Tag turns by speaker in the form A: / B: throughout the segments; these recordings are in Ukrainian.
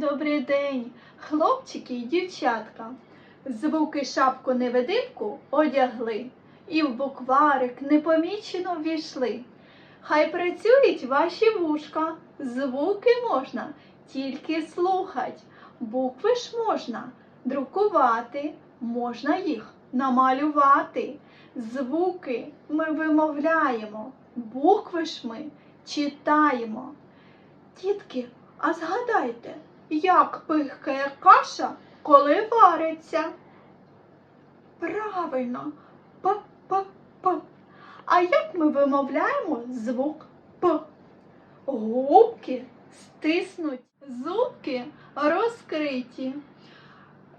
A: добрий день, хлопчики й дівчатка. Звуки шапку невидимку одягли і в букварик непомічено ввійшли. Хай працюють ваші вушка, звуки можна тільки слухать, букви ж можна друкувати, можна їх намалювати. Звуки ми вимовляємо, букви ж ми читаємо. Дітки, а згадайте, як пихкає каша, коли вариться? Правильно, п-п-п. А як ми вимовляємо звук П? Губки стиснуть, зубки розкриті.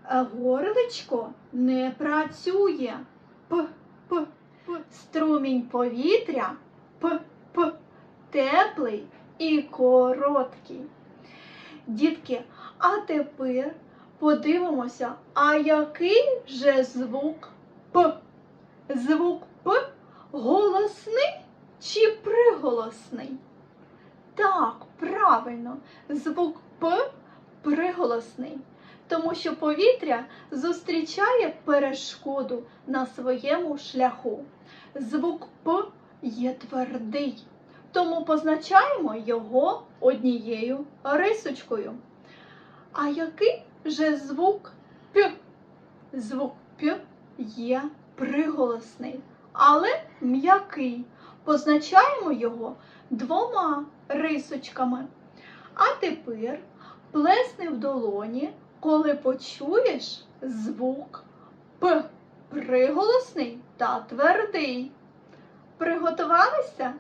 A: Горличко не працює. П, п, п. Струмінь повітря п, п, теплий і короткий. Дітки, а тепер подивимося, а який же звук П? Звук П голосний чи приголосний? Так, правильно, звук П приголосний, тому що повітря зустрічає перешкоду на своєму шляху. Звук П є твердий, тому позначаємо його однією рисочкою. А який же звук П? Звук П є приголосний, але м'який. Позначаємо його двома рисочками. А тепер плесни в долоні, коли почуєш звук П приголосний та твердий. Приготувалися?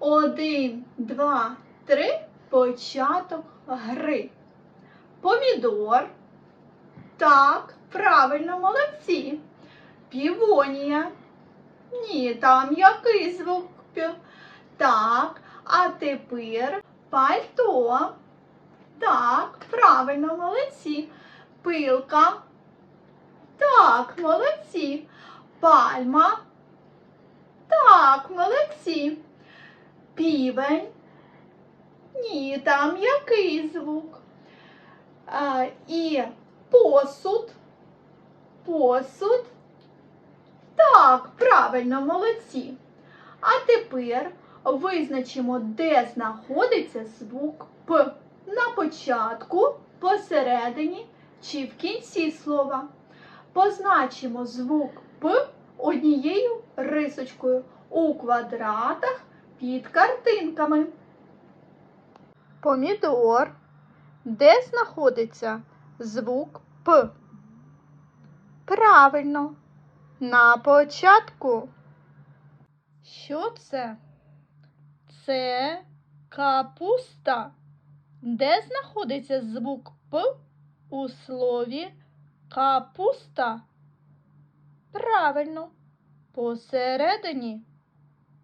A: Один, два, три. Початок гри. Помідор. Так, правильно, молодці. Півонія. Ні, там який звук? Так, а тепер пальто. Так, правильно, молодці. Пилка. Так, молодці. Пальма. Так, молодці. Півень. Ні, там який звук? А, і посуд. Посуд. Так, правильно, молодці. А тепер визначимо, де знаходиться звук П. На початку, посередині чи в кінці слова. Позначимо звук П однією рисочкою у квадратах під картинками. Помідор. Де знаходиться звук П? Правильно. На початку. Що це? Це капуста. Де знаходиться звук П у слові капуста? Правильно. Посередині.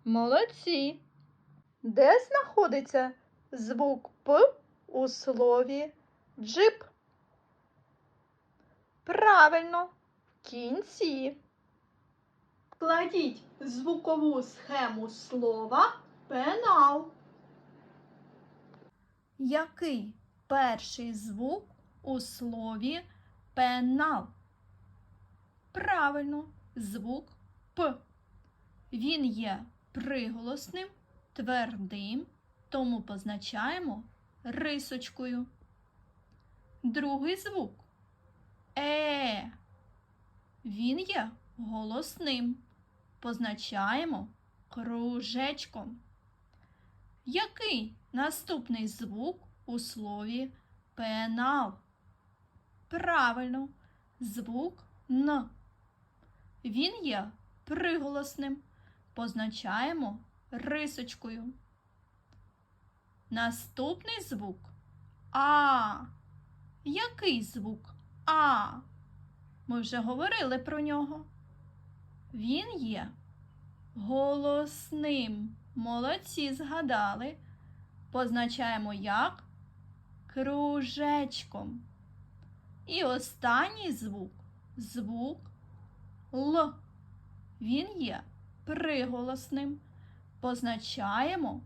A: Молодці. Де знаходиться звук П у слові джип? Правильно, в кінці. Кладіть звукову схему слова пенал. Який перший звук у слові пенал? Правильно, звук П. Він є приголосним, твердим, тому позначаємо рисочкою. Другий звук Е. Він є голосним. Позначаємо кружечком. Який наступний звук у слові пенал? Правильно, звук Н. Він є приголосним. Позначаємо рисочкою. Наступний звук А. Який звук А? Ми вже говорили про нього. Він є голосним. Молодці згадали. Позначаємо як кружечком. І останній звук звук Л. Він є приголосним. Позначаємо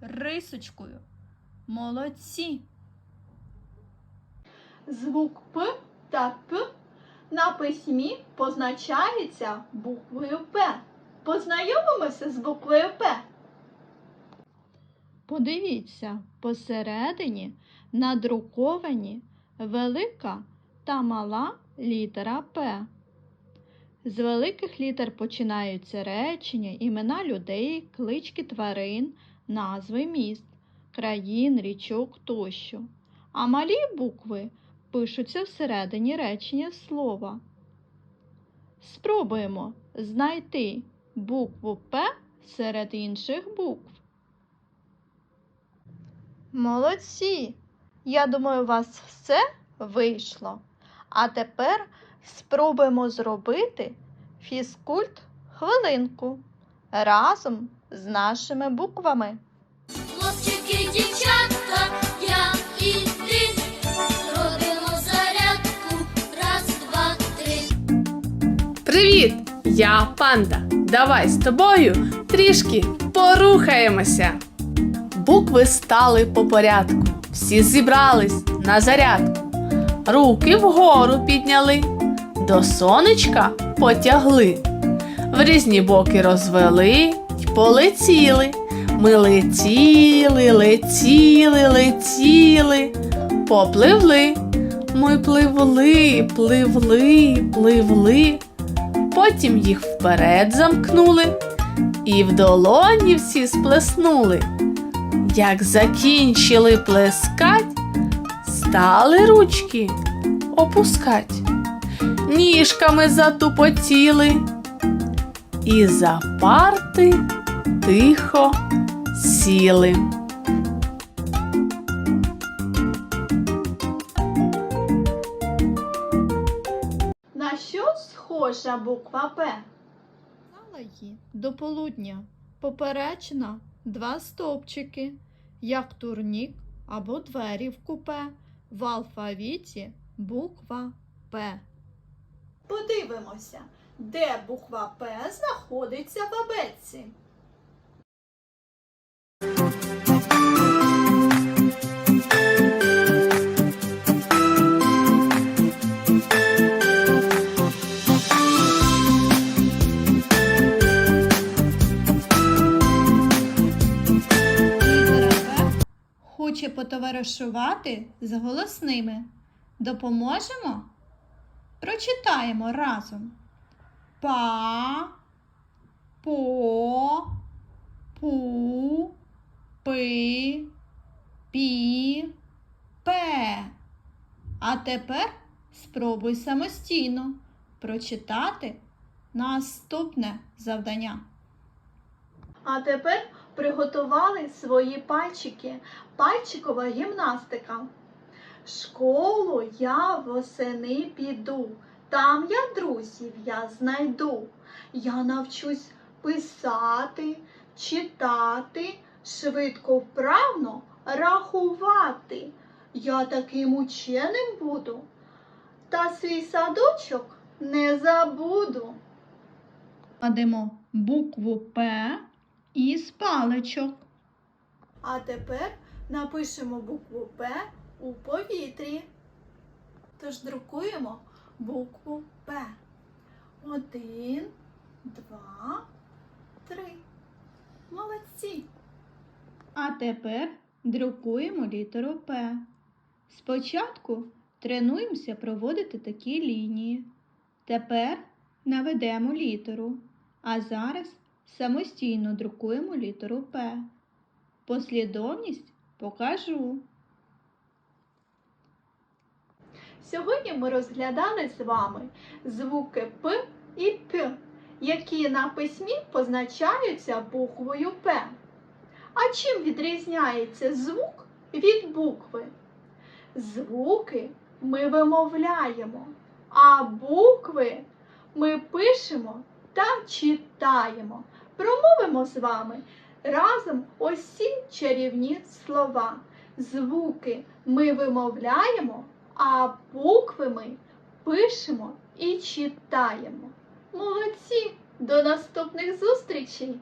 A: рисочкою. Молодці. звук П та П на письмі позначається буквою П. Познайомимося з буквою П. Подивіться, посередині надруковані велика та мала літера П. З великих літер починаються речення, імена людей, клички тварин, назви міст, країн, річок тощо. А малі букви пишуться всередині речення слова. Спробуємо знайти букву П серед інших букв. Молодці! Я думаю, у вас все вийшло. А тепер спробуємо зробити фізкульт хвилинку разом з нашими буквами.
B: Хлопчики, дівчатка, я і ти робимо зарядку. Раз, два, три.
C: Привіт! Я панда. Давай з тобою трішки порухаємося. Букви стали по порядку. Всі зібрались на зарядку. Руки вгору підняли, до сонечка потягли. В різні боки розвели й полетіли. Ми летіли, летіли, летіли, попливли. Ми пливли, пливли, пливли. Потім їх вперед замкнули і в долоні всі сплеснули. Як закінчили плескать, стали ручки опускать. Ніжками затупотіли і за парти тихо сіли.
A: На що схожа буква П? її до полудня. Поперечна два стовпчики, як турнік або двері в купе. В алфавіті буква П. Подивимося, де буква П знаходиться в абетці. Хоче потоваришувати з голосними. Допоможемо? Прочитаємо разом. Па, по, пу, пи, пі, пе. А тепер спробуй самостійно прочитати наступне завдання. А тепер приготували свої пальчики. Пальчикова гімнастика. Школу я восени піду, там я друзів я знайду. Я навчусь писати, читати, швидко вправно рахувати. Я таким ученим буду, та свій садочок не забуду. Кладемо букву П із паличок. А тепер напишемо букву П у повітрі. Тож друкуємо букву П. Один, два, три. Молодці. А тепер друкуємо літеру П. Спочатку тренуємося проводити такі лінії. Тепер наведемо літеру. А зараз самостійно друкуємо літеру П. Послідовність покажу. Сьогодні ми розглядали з вами звуки П і П, які на письмі позначаються буквою П. А чим відрізняється звук від букви? Звуки ми вимовляємо, а букви ми пишемо та читаємо. Промовимо з вами разом ось ці чарівні слова. Звуки ми вимовляємо, а букви ми пишемо і читаємо. Молодці! До наступних зустрічей!